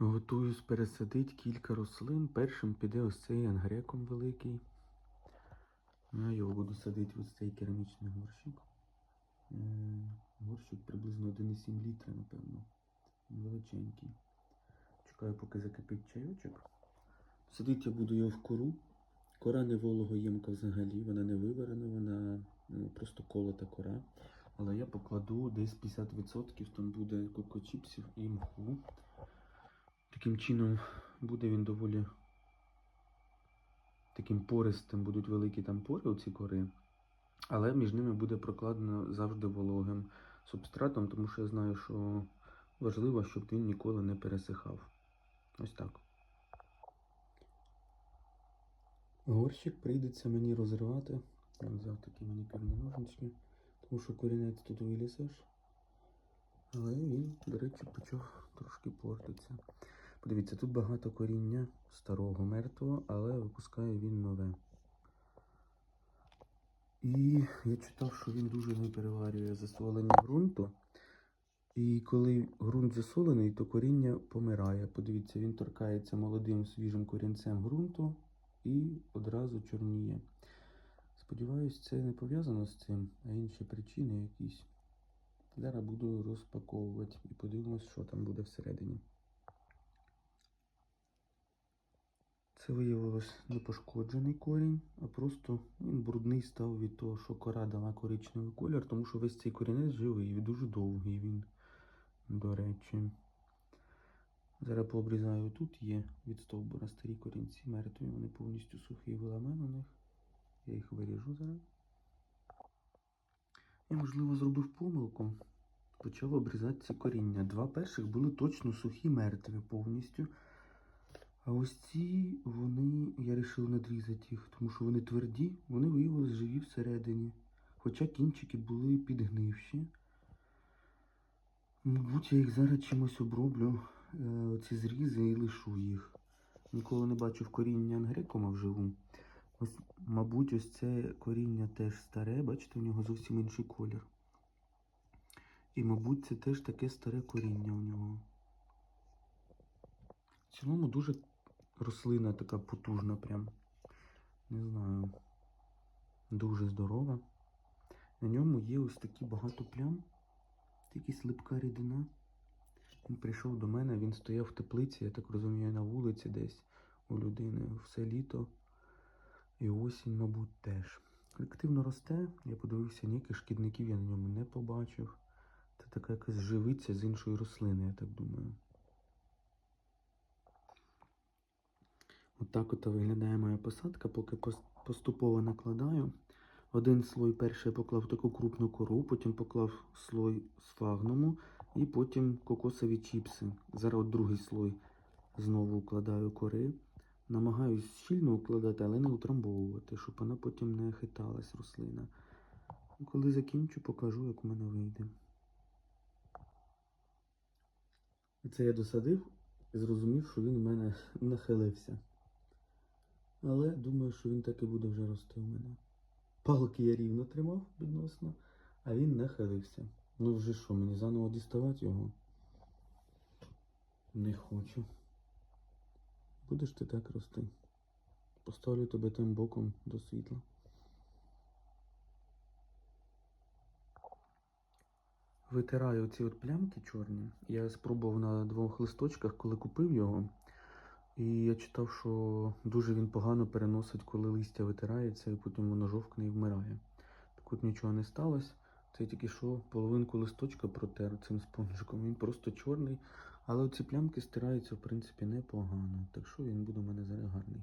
Готуюсь пересадити кілька рослин. Першим піде ось цей ангреком великий. Я його буду садити ось цей керамічний горщик. Горщик приблизно 1,7 літра, напевно. Величенький. Чекаю, поки закипить чайочок. Садити я буду його в кору. Кора не вологоємка взагалі, вона не виварена, вона ну, просто колота кора. Але я покладу десь 50%, там буде кокочіпсів і мху. Таким чином буде він доволі таким пористим, будуть великі там пори у ці кори, але між ними буде прокладено завжди вологим субстратом, тому що я знаю, що важливо, щоб він ніколи не пересихав. Ось так. Горщик прийдеться мені розривати. Я взяв такі манікюрні ножнички, тому що корінець тут вилізеш. Але він, до речі, почав трошки портитися. Подивіться, тут багато коріння старого мертвого, але випускає він нове. І я читав, що він дуже не переварює засолення ґрунту. І коли ґрунт засолений, то коріння помирає. Подивіться, він торкається молодим свіжим корінцем ґрунту і одразу чорніє. Сподіваюсь, це не пов'язано з цим, а інші причини якісь. Зараз буду розпаковувати і подивимось, що там буде всередині. Це виявилось не пошкоджений корінь, а просто він брудний став від того, що кора дала коричневий колір, тому що весь цей корінець живий і дуже довгий він, до речі. Зараз пообрізаю тут є від стовбура старі корінці мертві, вони повністю сухі виламен у них. Я їх виріжу зараз. Я, можливо, зробив помилку. Почав обрізати ці коріння. Два перших були точно сухі, мертві повністю. А ось ці, вони, я вирішив надрізати їх, тому що вони тверді, вони виявилися живі всередині. Хоча кінчики були підгнивші. Мабуть, я їх зараз чимось оброблю, е, ці зрізи і лишу їх. Ніколи не бачив коріння ангрекома вживу. Ось, мабуть, ось це коріння теж старе, бачите, у нього зовсім інший колір. І, мабуть, це теж таке старе коріння у нього. В цілому дуже рослина така потужна, прям. Не знаю. Дуже здорова. На ньому є ось такі багато плям. Такі слипка рідина. Він прийшов до мене, він стояв в теплиці, я так розумію, на вулиці десь у людини все літо. І осінь, мабуть, теж. Активно росте, я подивився, ніяких шкідників я на ньому не побачив. Це така якась живиця з іншої рослини, я так думаю. Отак от виглядає моя посадка, поки поступово накладаю. Один слой перший поклав таку крупну кору, потім поклав слой сфагнуму і потім кокосові чіпси. Зараз другий слой знову укладаю кори. Намагаюсь щільно укладати, але не утрамбовувати, щоб вона потім не хиталась рослина. Коли закінчу, покажу, як у мене вийде. Це я досадив і зрозумів, що він у мене нахилився. Але думаю, що він так і буде вже рости у мене. Палки я рівно тримав відносно, а він нахилився. Ну вже що, мені заново діставати його? Не хочу. Будеш ти так рости. Поставлю тебе тим боком до світла. Витираю ці от плямки чорні. Я спробував на двох листочках, коли купив його. І я читав, що дуже він погано переносить, коли листя витирається, і потім воно жовкне і вмирає. Так от нічого не сталося. Це тільки що половинку листочка протер цим спонжиком. Він просто чорний. Але ці плямки стираються, в принципі, непогано. Так що він буде у мене зараз гарний.